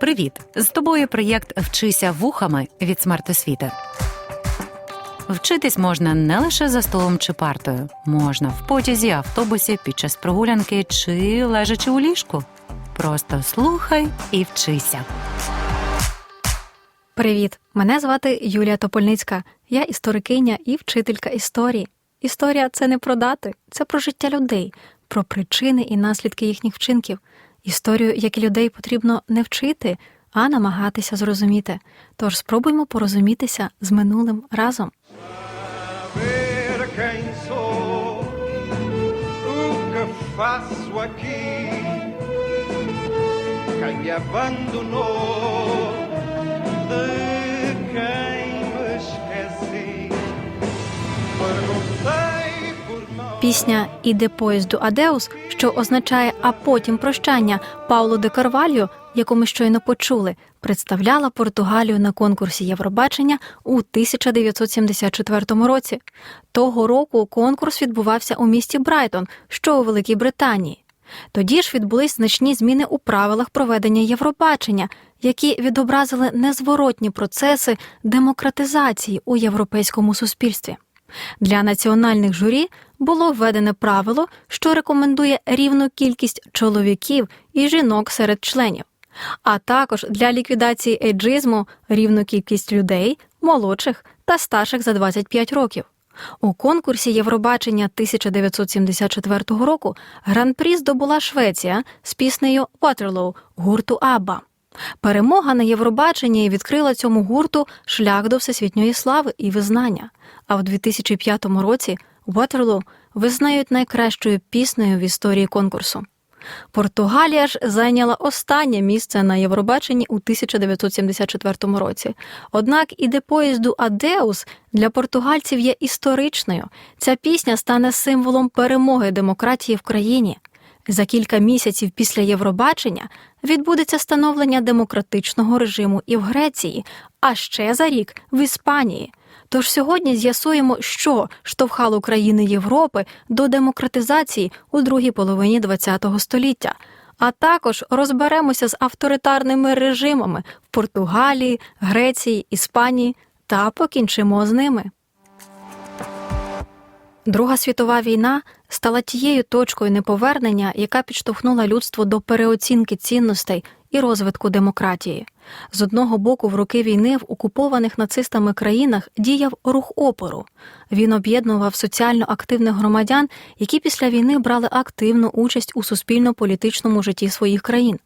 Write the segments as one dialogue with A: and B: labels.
A: Привіт! З тобою проєкт Вчися вухами від смертосвіти. Вчитись можна не лише за столом чи партою, можна в потязі, автобусі, під час прогулянки чи лежачи у ліжку. Просто слухай і вчися.
B: Привіт! Мене звати Юлія Топольницька. Я історикиня і вчителька історії. Історія це не про дати, це про життя людей, про причини і наслідки їхніх вчинків. Історію, як і людей, потрібно не вчити, а намагатися зрозуміти. Тож спробуймо порозумітися з минулим разом.
C: ver quem sou,
B: Пісня Іде поїзду Адеус, що означає а потім прощання Пауло де Карвальо, яку ми щойно почули, представляла Португалію на конкурсі Євробачення у 1974 році. Того року конкурс відбувався у місті Брайтон, що у Великій Британії. Тоді ж відбулись значні зміни у правилах проведення Євробачення, які відобразили незворотні процеси демократизації у європейському суспільстві. Для національних журі було введене правило, що рекомендує рівну кількість чоловіків і жінок серед членів, а також для ліквідації ейджизму рівну кількість людей, молодших та старших за 25 років. У конкурсі Євробачення 1974 року гран-прі здобула Швеція з піснею Waterloo гурту Абба. Перемога на Євробаченні відкрила цьому гурту шлях до всесвітньої слави і визнання. А в 2005 році Waterloo визнають найкращою піснею в історії конкурсу. Португалія ж зайняла останнє місце на Євробаченні у 1974 році. Однак іде поїзду Адеус для португальців є історичною. Ця пісня стане символом перемоги демократії в країні. За кілька місяців після Євробачення відбудеться становлення демократичного режиму і в Греції, а ще за рік в Іспанії. Тож сьогодні з'ясуємо, що штовхало країни Європи до демократизації у другій половині ХХ століття. А також розберемося з авторитарними режимами в Португалії, Греції, Іспанії та покінчимо з ними. Друга світова війна стала тією точкою неповернення, яка підштовхнула людство до переоцінки цінностей і розвитку демократії. З одного боку, в роки війни в окупованих нацистами країнах діяв рух опору. Він об'єднував соціально активних громадян, які після війни брали активну участь у суспільно-політичному житті своїх країн.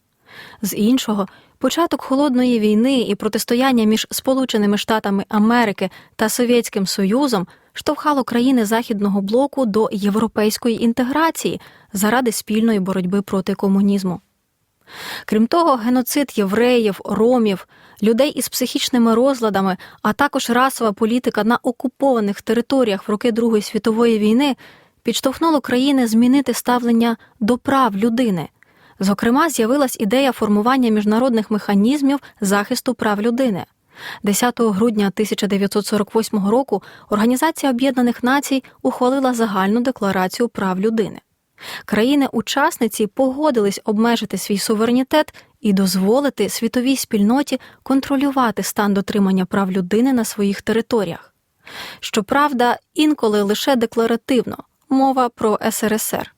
B: З іншого, початок холодної війни і протистояння між Сполученими Штатами Америки та Совєтським Союзом штовхало країни Західного блоку до європейської інтеграції заради спільної боротьби проти комунізму. Крім того, геноцид євреїв, ромів, людей із психічними розладами, а також расова політика на окупованих територіях в роки Другої світової війни підштовхнуло країни змінити ставлення до прав людини. Зокрема, з'явилась ідея формування міжнародних механізмів захисту прав людини. 10 грудня 1948 року Організація Об'єднаних Націй ухвалила загальну декларацію прав людини. Країни-учасниці погодились обмежити свій суверенітет і дозволити світовій спільноті контролювати стан дотримання прав людини на своїх територіях. Щоправда, інколи лише декларативно мова про СРСР.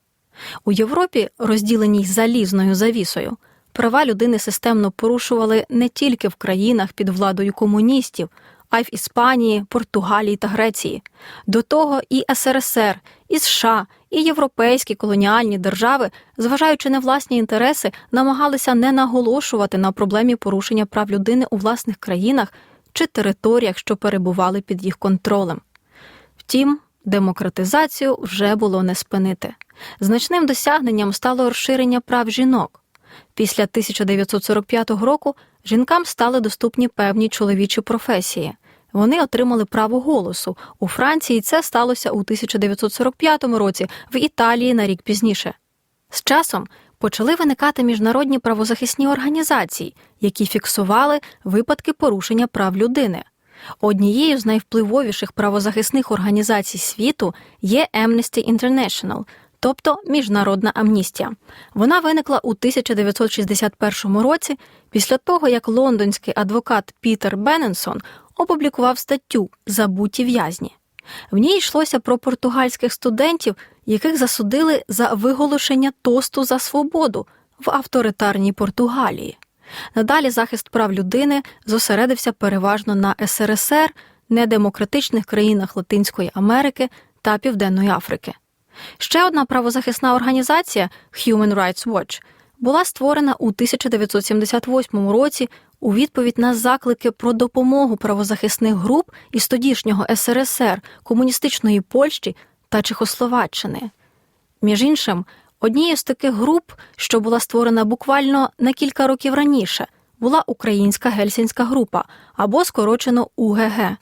B: У Європі, розділеній залізною завісою, права людини системно порушували не тільки в країнах під владою комуністів, а й в Іспанії, Португалії та Греції. До того і СРСР, і США, і європейські колоніальні держави, зважаючи на власні інтереси, намагалися не наголошувати на проблемі порушення прав людини у власних країнах чи територіях, що перебували під їх контролем. Втім, демократизацію вже було не спинити. Значним досягненням стало розширення прав жінок. Після 1945 року жінкам стали доступні певні чоловічі професії. Вони отримали право голосу. У Франції це сталося у 1945 році, в Італії на рік пізніше. З часом почали виникати міжнародні правозахисні організації, які фіксували випадки порушення прав людини. Однією з найвпливовіших правозахисних організацій світу є Amnesty International, тобто міжнародна амністія. Вона виникла у 1961 році після того, як лондонський адвокат Пітер Бенненсон опублікував статтю Забуті в'язні. В ній йшлося про португальських студентів, яких засудили за виголошення тосту за свободу в авторитарній Португалії. Надалі захист прав людини зосередився переважно на СРСР, недемократичних країнах Латинської Америки та Південної Африки. Ще одна правозахисна організація Human Rights Watch була створена у 1978 році у відповідь на заклики про допомогу правозахисних груп із тодішнього СРСР, комуністичної Польщі та Чехословаччини. Між іншим, однією з таких груп, що була створена буквально на кілька років раніше, була Українська гельсінська група або скорочено УГГ.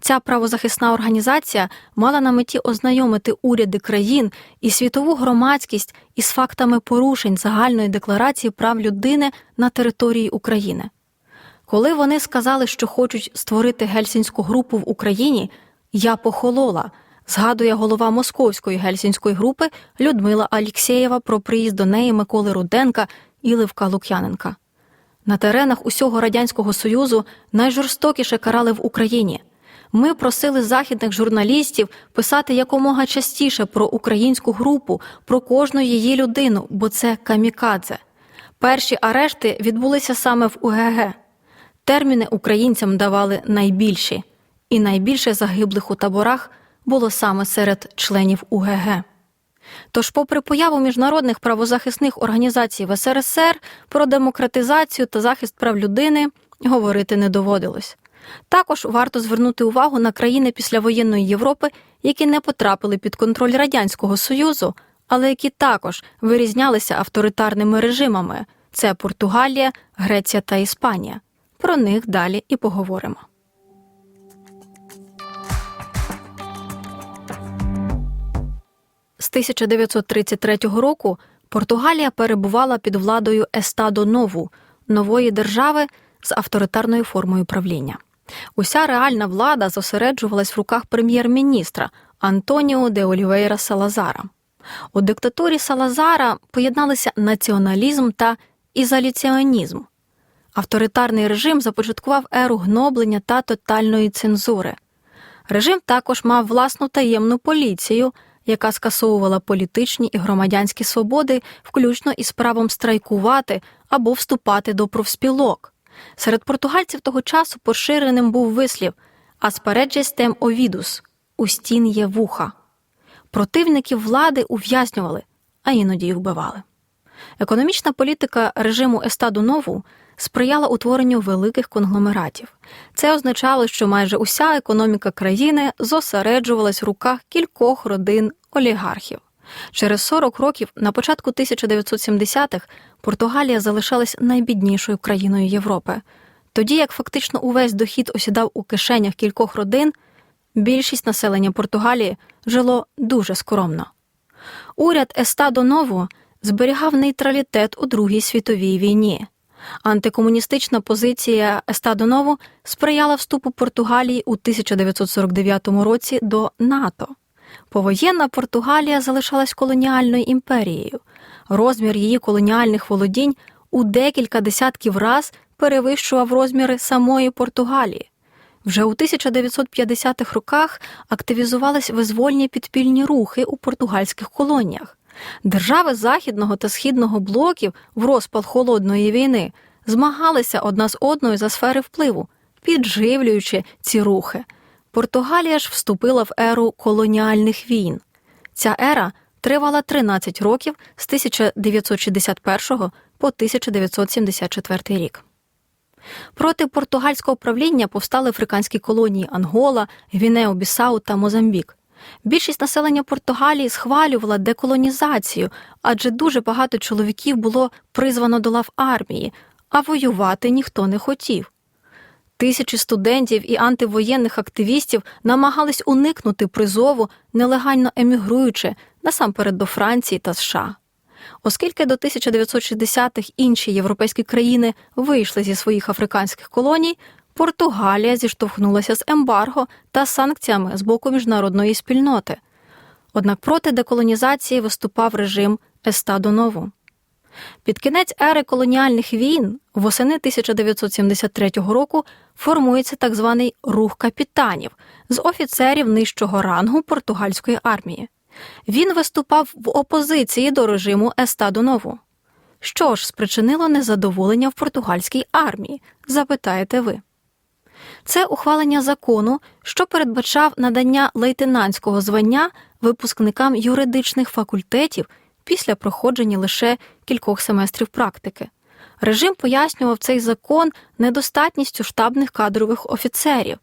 B: Ця правозахисна організація мала на меті ознайомити уряди країн і світову громадськість із фактами порушень загальної декларації прав людини на території України. Коли вони сказали, що хочуть створити гельсінську групу в Україні, я похолола, згадує голова московської гельсінської групи Людмила Алєксєєва про приїзд до неї Миколи Руденка і Левка Лук'яненка. На теренах усього радянського союзу найжорстокіше карали в Україні. Ми просили західних журналістів писати якомога частіше про українську групу, про кожну її людину, бо це камікадзе. Перші арешти відбулися саме в УГГ. Терміни українцям давали найбільші, і найбільше загиблих у таборах було саме серед членів УГГ. Тож, попри появу міжнародних правозахисних організацій в СРСР про демократизацію та захист прав людини говорити не доводилось. Також варто звернути увагу на країни післявоєнної Європи, які не потрапили під контроль Радянського Союзу, але які також вирізнялися авторитарними режимами це Португалія, Греція та Іспанія. Про них далі і поговоримо. З 1933 року Португалія перебувала під владою Естадо Нову нової держави з авторитарною формою правління. Уся реальна влада зосереджувалась в руках прем'єр-міністра Антоніо де Олівейра Салазара. У диктатурі Салазара поєдналися націоналізм та ізоляціонізм. Авторитарний режим започаткував еру гноблення та тотальної цензури. Режим також мав власну таємну поліцію, яка скасовувала політичні і громадянські свободи, включно із правом страйкувати або вступати до профспілок. Серед португальців того часу поширеним був вислів «Aspareges tem ovidus» – у стін є вуха. Противників влади ув'язнювали, а іноді й вбивали. Економічна політика режиму Естаду Нову сприяла утворенню великих конгломератів. Це означало, що майже уся економіка країни зосереджувалась в руках кількох родин олігархів. Через 40 років, на початку 1970-х, Португалія залишалась найбіднішою країною Європи. Тоді як фактично увесь дохід осідав у кишенях кількох родин, більшість населення Португалії жило дуже скромно. Уряд Естадо Ново зберігав нейтралітет у Другій світовій війні. Антикомуністична позиція Естадо Ново сприяла вступу Португалії у 1949 році до НАТО. Повоєнна Португалія залишалась колоніальною імперією. Розмір її колоніальних володінь у декілька десятків раз перевищував розміри самої Португалії. Вже у 1950-х роках активізувались визвольні підпільні рухи у португальських колоніях. Держави західного та східного блоків в розпал холодної війни змагалися одна з одною за сфери впливу, підживлюючи ці рухи. Португалія ж вступила в еру колоніальних війн. Ця ера тривала 13 років з 1961 по 1974 рік. Проти португальського правління повстали африканські колонії Ангола, Гвінео Бісау та Мозамбік. Більшість населення Португалії схвалювала деколонізацію, адже дуже багато чоловіків було призвано до лав армії, а воювати ніхто не хотів. Тисячі студентів і антивоєнних активістів намагались уникнути призову, нелегально емігруючи насамперед до Франції та США. Оскільки до 1960-х інші європейські країни вийшли зі своїх африканських колоній, Португалія зіштовхнулася з ембарго та санкціями з боку міжнародної спільноти. Однак проти деколонізації виступав режим Естаду Нову. Під кінець ери колоніальних війн восени 1973 року формується так званий рух капітанів з офіцерів нижчого рангу португальської армії. Він виступав в опозиції до режиму Естаду Нову. Що ж спричинило незадоволення в португальській армії? запитаєте ви. Це ухвалення закону, що передбачав надання лейтенантського звання випускникам юридичних факультетів після проходження лише кількох семестрів практики. Режим пояснював цей закон недостатністю штабних кадрових офіцерів.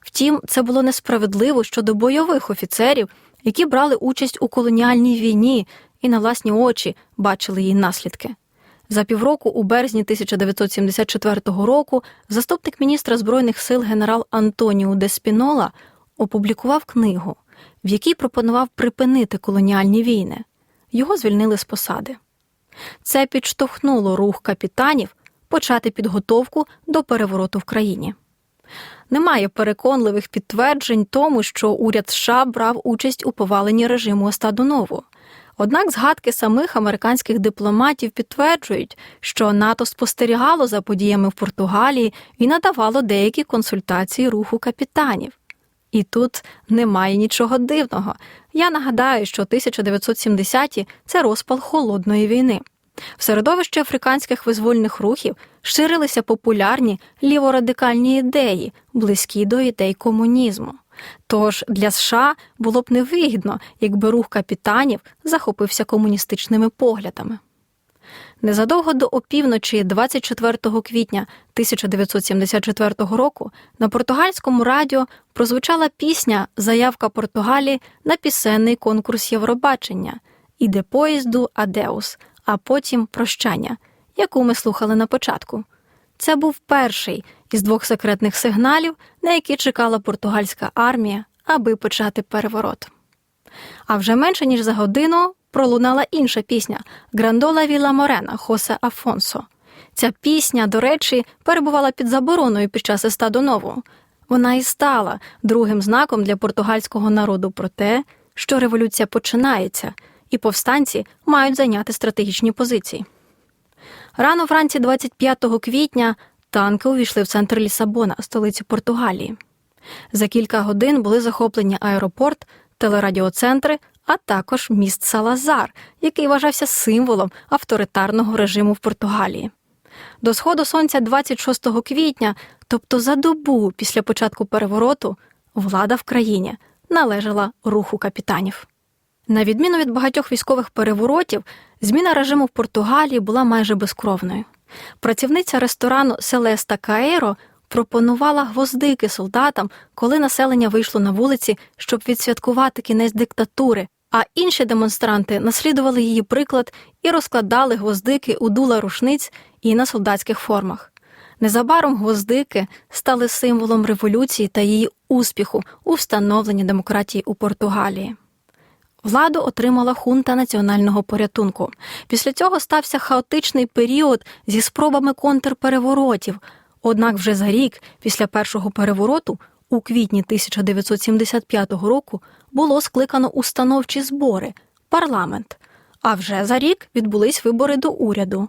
B: Втім, це було несправедливо щодо бойових офіцерів, які брали участь у колоніальній війні і на власні очі бачили її наслідки. За півроку, у березні 1974 року, заступник міністра збройних сил генерал Антоніо Деспінола опублікував книгу, в якій пропонував припинити колоніальні війни. Його звільнили з посади. Це підштовхнуло рух капітанів почати підготовку до перевороту в країні. Немає переконливих підтверджень тому, що уряд США брав участь у поваленні режиму Остадунову. Однак згадки самих американських дипломатів підтверджують, що НАТО спостерігало за подіями в Португалії і надавало деякі консультації руху капітанів. І тут немає нічого дивного. Я нагадаю, що 1970-ті – це розпал холодної війни. В середовищі африканських визвольних рухів ширилися популярні ліворадикальні ідеї, близькі до ідей комунізму. Тож для США було б невигідно, якби рух капітанів захопився комуністичними поглядами. Незадовго до опівночі 24 квітня 1974 року на португальському радіо прозвучала пісня Заявка Португалії на пісенний конкурс Євробачення Іде поїзду Адеус, а потім прощання, яку ми слухали на початку. Це був перший із двох секретних сигналів, на які чекала португальська армія, аби почати переворот. А вже менше ніж за годину пролунала інша пісня Грандола Віла Морена Хосе Афонсо. Ця пісня, до речі, перебувала під забороною під час Естаду Нову. Вона і стала другим знаком для португальського народу про те, що революція починається, і повстанці мають зайняти стратегічні позиції. Рано вранці 25 квітня танки увійшли в центр Лісабона, столиці Португалії. За кілька годин були захоплені аеропорт, телерадіоцентри, а також міст Салазар, який вважався символом авторитарного режиму в Португалії. До сходу сонця 26 квітня, тобто за добу після початку перевороту, влада в країні належала руху капітанів. На відміну від багатьох військових переворотів, зміна режиму в Португалії була майже безкровною. Працівниця ресторану Селеста Каеро пропонувала гвоздики солдатам, коли населення вийшло на вулиці, щоб відсвяткувати кінець диктатури, а інші демонстранти наслідували її приклад і розкладали гвоздики у дула рушниць і на солдатських формах. Незабаром гвоздики стали символом революції та її успіху у встановленні демократії у Португалії. Владу отримала хунта національного порятунку. Після цього стався хаотичний період зі спробами контрпереворотів. Однак вже за рік після першого перевороту, у квітні 1975 року, було скликано установчі збори парламент. А вже за рік відбулись вибори до уряду.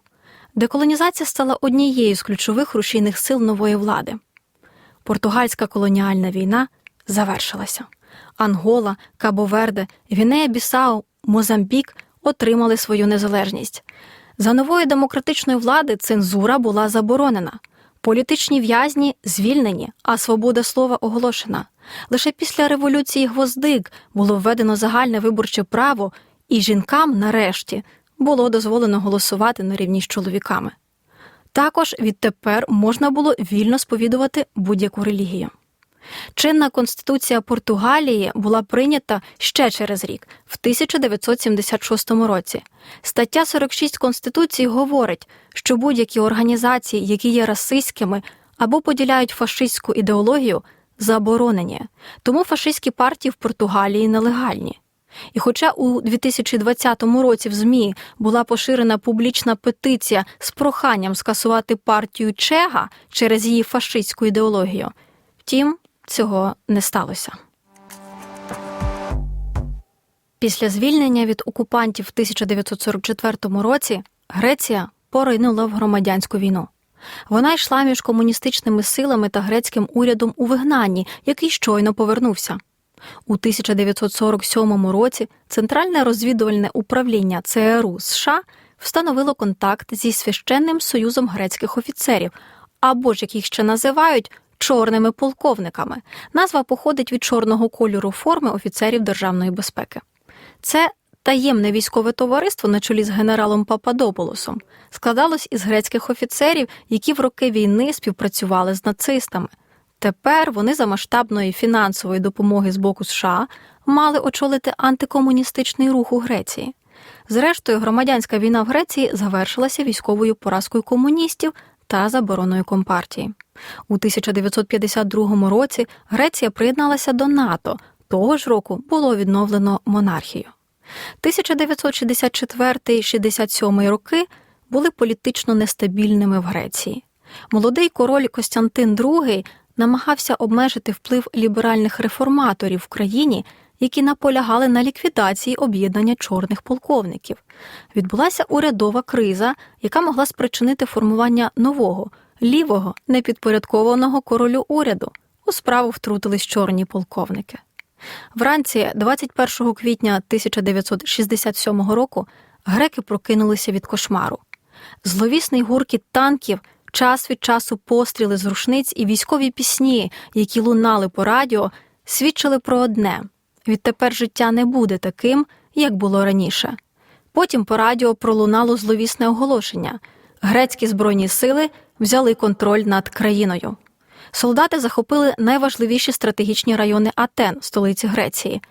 B: Деколонізація стала однією з ключових рушійних сил нової влади. Португальська колоніальна війна завершилася. Ангола, Кабо-Верде, Гвінея Бісау, Мозамбік отримали свою незалежність. За нової демократичної влади цензура була заборонена. Політичні в'язні звільнені, а свобода слова оголошена. Лише після революції Гвоздик було введено загальне виборче право, і жінкам, нарешті, було дозволено голосувати на рівні з чоловіками. Також відтепер можна було вільно сповідувати будь-яку релігію. Чинна конституція Португалії була прийнята ще через рік, в 1976 році. Стаття 46 Конституції говорить, що будь-які організації, які є расистськими або поділяють фашистську ідеологію, заборонені, тому фашистські партії в Португалії нелегальні. І хоча у 2020 році в ЗМІ була поширена публічна петиція з проханням скасувати партію Чега через її фашистську ідеологію, втім, цього не сталося. Після звільнення від окупантів в 1944 році Греція поринула в громадянську війну. Вона йшла між комуністичними силами та грецьким урядом у вигнанні, який щойно повернувся. У 1947 році Центральне розвідувальне управління ЦРУ США встановило контакт зі священним союзом грецьких офіцерів, або ж як їх ще називають чорними полковниками. Назва походить від чорного кольору форми офіцерів державної безпеки. Це таємне військове товариство на чолі з генералом Пападополосом складалось із грецьких офіцерів, які в роки війни співпрацювали з нацистами. Тепер вони за масштабної фінансової допомоги з боку США мали очолити антикомуністичний рух у Греції. Зрештою, громадянська війна в Греції завершилася військовою поразкою комуністів та забороною компартії. У 1952 році Греція приєдналася до НАТО. Того ж року було відновлено монархію. 1964-67 роки були політично нестабільними в Греції. Молодий король Костянтин II намагався обмежити вплив ліберальних реформаторів в країні, які наполягали на ліквідації об'єднання чорних полковників. Відбулася урядова криза, яка могла спричинити формування нового лівого непідпорядкованого королю уряду. У справу втрутились чорні полковники. Вранці 21 квітня 1967 року греки прокинулися від кошмару. Зловісний гуркіт танків, час від часу постріли з рушниць і військові пісні, які лунали по радіо, свідчили про одне: відтепер життя не буде таким, як було раніше. Потім по радіо пролунало зловісне оголошення: грецькі збройні сили взяли контроль над країною. Солдати захопили найважливіші стратегічні райони Атен, столиці Греції,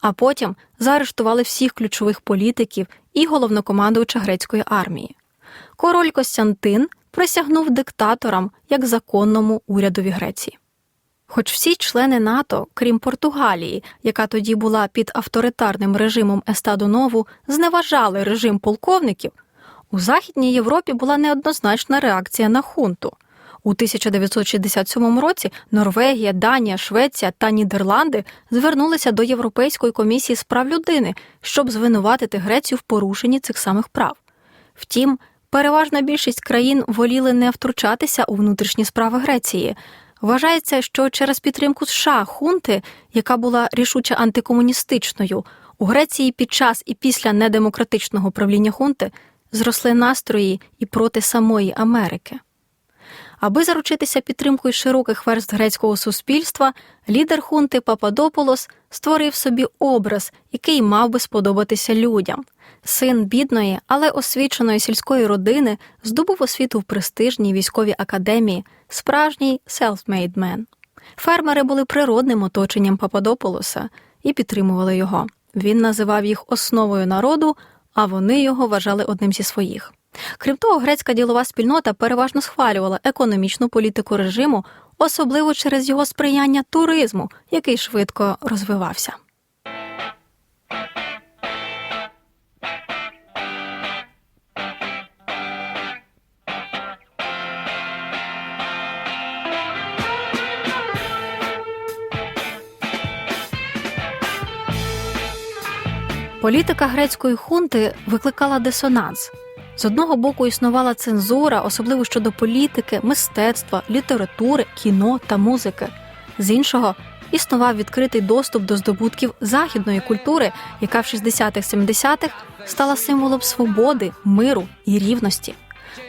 B: а потім заарештували всіх ключових політиків і головнокомандувача грецької армії. Король Костянтин присягнув диктаторам як законному урядові Греції. Хоч всі члени НАТО, крім Португалії, яка тоді була під авторитарним режимом Естаду Нову, зневажали режим полковників, у Західній Європі була неоднозначна реакція на хунту. У 1967 році Норвегія, Данія, Швеція та Нідерланди звернулися до Європейської комісії з прав людини, щоб звинуватити Грецію в порушенні цих самих прав. Втім, переважна більшість країн воліли не втручатися у внутрішні справи Греції. Вважається, що через підтримку США хунти, яка була рішуче антикомуністичною, у Греції під час і після недемократичного правління хунти зросли настрої і проти самої Америки. Аби заручитися підтримкою широких верст грецького суспільства, лідер хунти Пападополос створив собі образ, який мав би сподобатися людям. Син бідної, але освіченої сільської родини здобув освіту в престижній військовій академії, справжній self-made man. Фермери були природним оточенням Пападополоса і підтримували його. Він називав їх основою народу, а вони його вважали одним зі своїх. Крім того, грецька ділова спільнота переважно схвалювала економічну політику режиму, особливо через його сприяння туризму, який швидко розвивався. Політика грецької хунти викликала дисонанс. З одного боку існувала цензура, особливо щодо політики, мистецтва, літератури, кіно та музики. З іншого існував відкритий доступ до здобутків західної культури, яка в 60-х-70-х стала символом свободи, миру і рівності.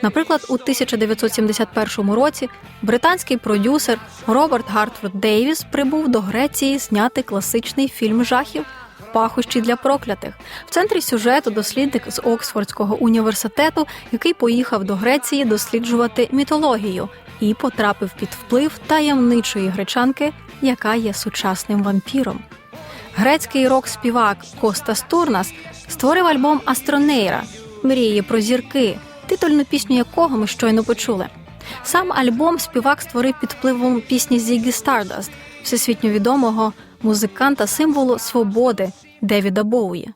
B: Наприклад, у 1971 році британський продюсер Роберт Гартфорд Дейвіс прибув до Греції зняти класичний фільм жахів пахощі для проклятих. В центрі сюжету дослідник з Оксфордського університету, який поїхав до Греції досліджувати мітологію і потрапив під вплив таємничої гречанки, яка є сучасним вампіром. Грецький рок-співак Костас Турнас створив альбом Астронейра Мрії про зірки, титульну пісню якого ми щойно почули. Сам альбом співак створив під впливом пісні Зігі Stardust, всесвітньо відомого музиканта символу свободи Девіда Боуї.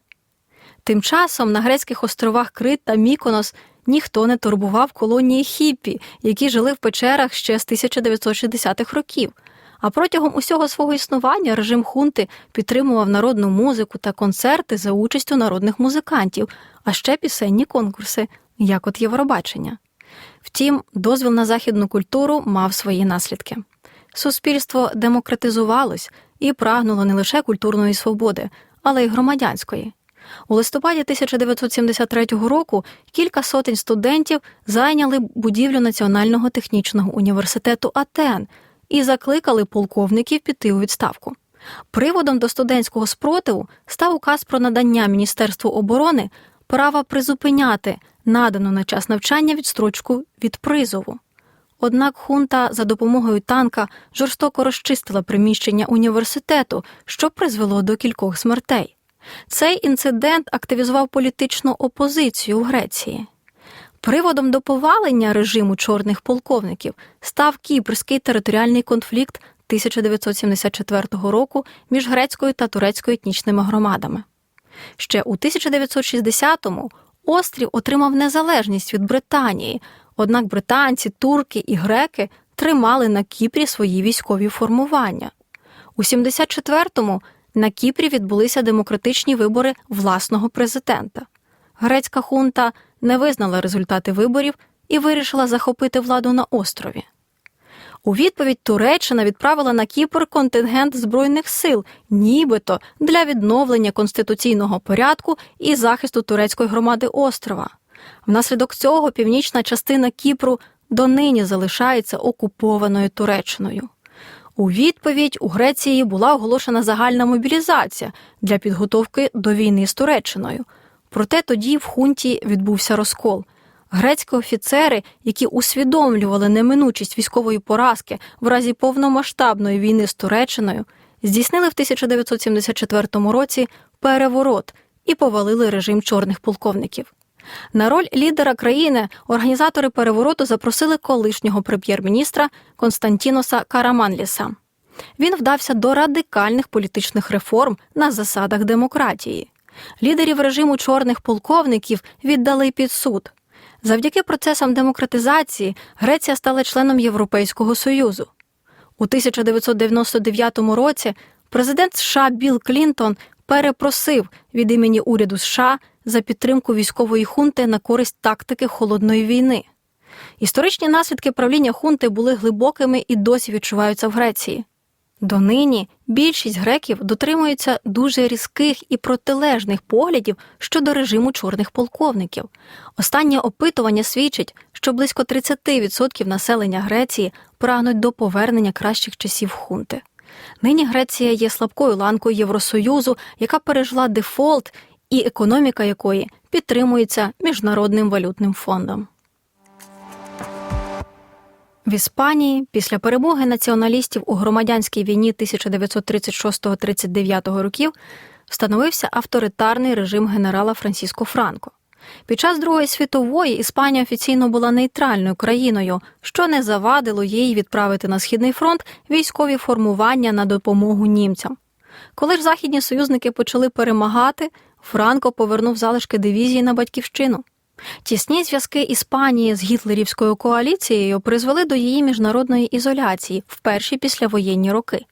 B: Тим часом на грецьких островах Крит та Міконос ніхто не турбував колонії хіппі, які жили в печерах ще з 1960-х років. А протягом усього свого існування режим хунти підтримував народну музику та концерти за участю народних музикантів, а ще пісенні конкурси, як от Євробачення. Втім, дозвіл на західну культуру мав свої наслідки. Суспільство демократизувалось і прагнуло не лише культурної свободи, але й громадянської. У листопаді 1973 року кілька сотень студентів зайняли будівлю Національного технічного університету Атен і закликали полковників піти у відставку. Приводом до студентського спротиву став указ про надання Міністерству оборони права призупиняти надану на час навчання відстрочку від призову. Однак хунта за допомогою танка жорстоко розчистила приміщення університету, що призвело до кількох смертей. Цей інцидент активізував політичну опозицію у Греції. Приводом до повалення режиму чорних полковників став кіпрський територіальний конфлікт 1974 року між грецькою та турецькою етнічними громадами. Ще у 1960-му острів отримав незалежність від Британії, однак британці, турки і греки тримали на Кіпрі свої військові формування. У 74-му на Кіпрі відбулися демократичні вибори власного президента. Грецька хунта не визнала результати виборів і вирішила захопити владу на острові. У відповідь Туреччина відправила на Кіпр контингент збройних сил, нібито для відновлення конституційного порядку і захисту турецької громади острова. Внаслідок цього північна частина Кіпру донині залишається окупованою Туреччиною. У відповідь у Греції була оголошена загальна мобілізація для підготовки до війни з Туреччиною. Проте тоді в хунті відбувся розкол. Грецькі офіцери, які усвідомлювали неминучість військової поразки в разі повномасштабної війни з Туреччиною, здійснили в 1974 році переворот і повалили режим чорних полковників. На роль лідера країни організатори перевороту запросили колишнього прем'єр-міністра Константіноса Караманліса. Він вдався до радикальних політичних реформ на засадах демократії. Лідерів режиму чорних полковників віддали під суд. Завдяки процесам демократизації Греція стала членом Європейського Союзу. У 1999 році президент США Білл Клінтон перепросив від імені уряду США за підтримку військової хунти на користь тактики холодної війни. Історичні наслідки правління хунти були глибокими і досі відчуваються в Греції. Донині більшість греків дотримуються дуже різких і протилежних поглядів щодо режиму чорних полковників. Останнє опитування свідчить, що близько 30% населення Греції прагнуть до повернення кращих часів хунти. Нині Греція є слабкою ланкою Євросоюзу, яка пережила дефолт і економіка якої підтримується Міжнародним валютним фондом. В Іспанії після перемоги націоналістів у громадянській війні 1936-39 років встановився авторитарний режим генерала Франсіско Франко. Під час Другої світової Іспанія офіційно була нейтральною країною, що не завадило їй відправити на східний фронт військові формування на допомогу німцям. Коли ж західні союзники почали перемагати, Франко повернув залишки дивізії на батьківщину. Тісні зв'язки Іспанії з гітлерівською коаліцією призвели до її міжнародної ізоляції в перші післявоєнні роки.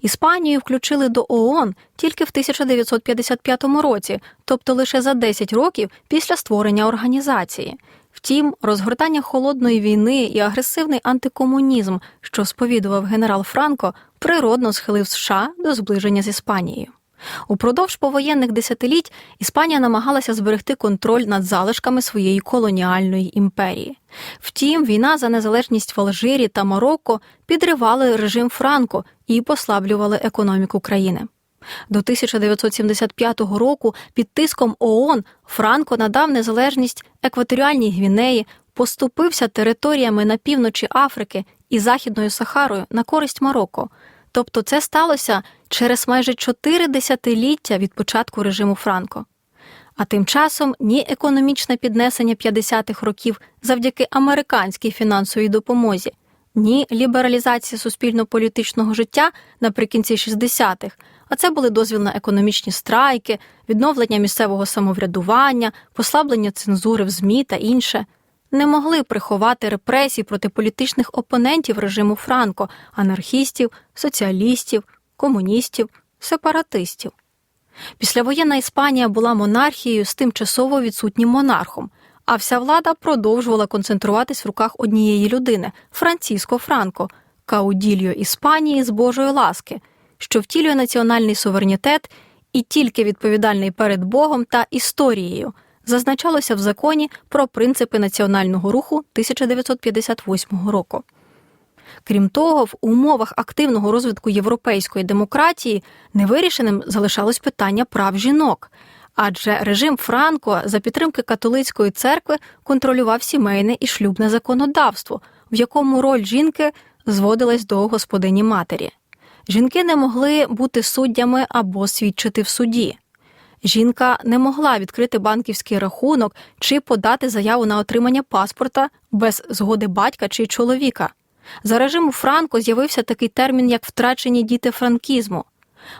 B: Іспанію включили до ООН тільки в 1955 році, тобто лише за 10 років після створення організації. Втім, розгортання холодної війни і агресивний антикомунізм, що сповідував генерал Франко, природно схилив США до зближення з Іспанією. Упродовж повоєнних десятиліть Іспанія намагалася зберегти контроль над залишками своєї колоніальної імперії. Втім, війна за незалежність в Алжирі та Марокко підривали режим Франко і послаблювали економіку країни. До 1975 року під тиском ООН Франко надав незалежність екваторіальній Гвінеї, поступився територіями на півночі Африки і Західною Сахарою на користь Марокко. Тобто це сталося через майже чотири десятиліття від початку режиму Франко. А тим часом ні економічне піднесення 50-х років завдяки американській фінансовій допомозі, ні лібералізація суспільно-політичного життя наприкінці 60-х, а це були дозвіл на економічні страйки, відновлення місцевого самоврядування, послаблення цензури в ЗМІ та інше, не могли приховати репресій проти політичних опонентів режиму Франко, анархістів, соціалістів, комуністів, сепаратистів. Післявоєнна Іспанія була монархією з тимчасово відсутнім монархом, а вся влада продовжувала концентруватись в руках однієї людини Франциско Франко, каудільо Іспанії з Божої ласки, що втілює національний суверенітет і тільки відповідальний перед Богом та історією, зазначалося в законі про принципи національного руху 1958 року. Крім того, в умовах активного розвитку європейської демократії невирішеним залишалось питання прав жінок, адже режим Франко за підтримки католицької церкви контролював сімейне і шлюбне законодавство, в якому роль жінки зводилась до господині матері. Жінки не могли бути суддями або свідчити в суді. Жінка не могла відкрити банківський рахунок чи подати заяву на отримання паспорта без згоди батька чи чоловіка. За режиму Франко з'явився такий термін, як втрачені діти франкізму.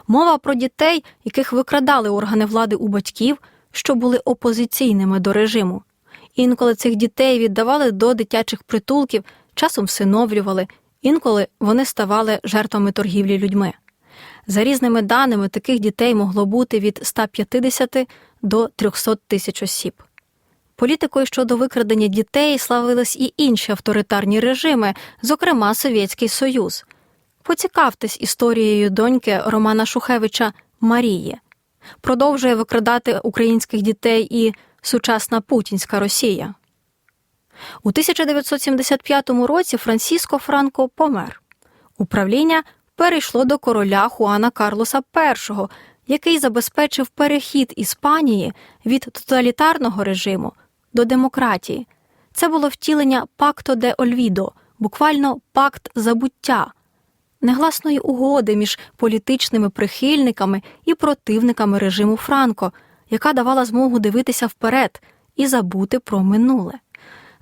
B: Мова про дітей, яких викрадали органи влади у батьків, що були опозиційними до режиму. Інколи цих дітей віддавали до дитячих притулків, часом всиновлювали, інколи вони ставали жертвами торгівлі людьми. За різними даними, таких дітей могло бути від 150 до 300 тисяч осіб. Політикою щодо викрадення дітей славились і інші авторитарні режими, зокрема Совєтський Союз. Поцікавтесь історією доньки Романа Шухевича Марії. Продовжує викрадати українських дітей і сучасна путінська Росія. У 1975 році Франсіско Франко помер. Управління перейшло до короля Хуана Карлоса І, який забезпечив перехід Іспанії від тоталітарного режиму до демократії. Це було втілення пакто де Ольвідо, буквально пакт забуття, негласної угоди між політичними прихильниками і противниками режиму Франко, яка давала змогу дивитися вперед і забути про минуле.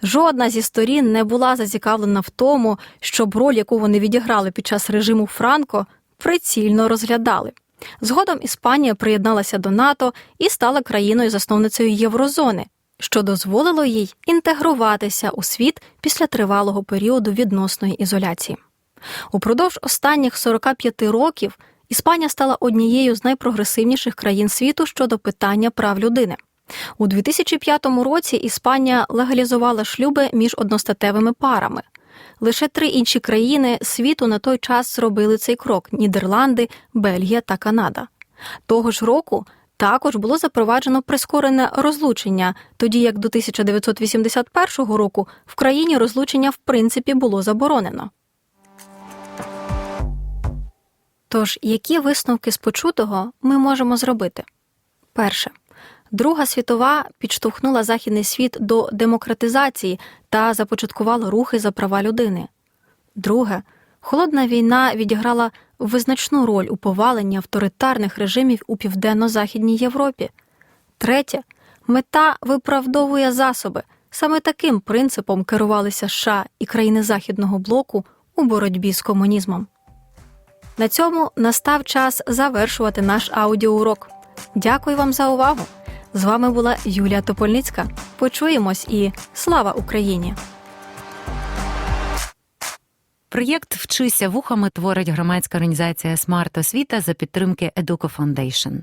B: Жодна зі сторін не була зацікавлена в тому, щоб роль, яку вони відіграли під час режиму Франко, прицільно розглядали. Згодом Іспанія приєдналася до НАТО і стала країною-засновницею Єврозони, що дозволило їй інтегруватися у світ після тривалого періоду відносної ізоляції. Упродовж останніх 45 років Іспанія стала однією з найпрогресивніших країн світу щодо питання прав людини. У 2005 році Іспанія легалізувала шлюби між одностатевими парами. Лише три інші країни світу на той час зробили цей крок: Нідерланди, Бельгія та Канада. Того ж року також було запроваджено прискорене розлучення, тоді як до 1981 року в країні розлучення в принципі було заборонено. Тож, які висновки з почутого ми можемо зробити? Перше. Друга світова підштовхнула західний світ до демократизації та започаткувала рухи за права людини. Друге, холодна війна відіграла визначну роль у поваленні авторитарних режимів у південно-західній Європі. Третє, мета виправдовує засоби. Саме таким принципом керувалися США і країни Західного блоку у боротьбі з комунізмом. На цьому настав час завершувати наш аудіоурок. Дякую вам за увагу! З вами була Юлія Топольницька. Почуємось і слава Україні!
A: Проєкт Вчися вухами творить громадська організація Смарт Освіта за підтримки Educo Foundation.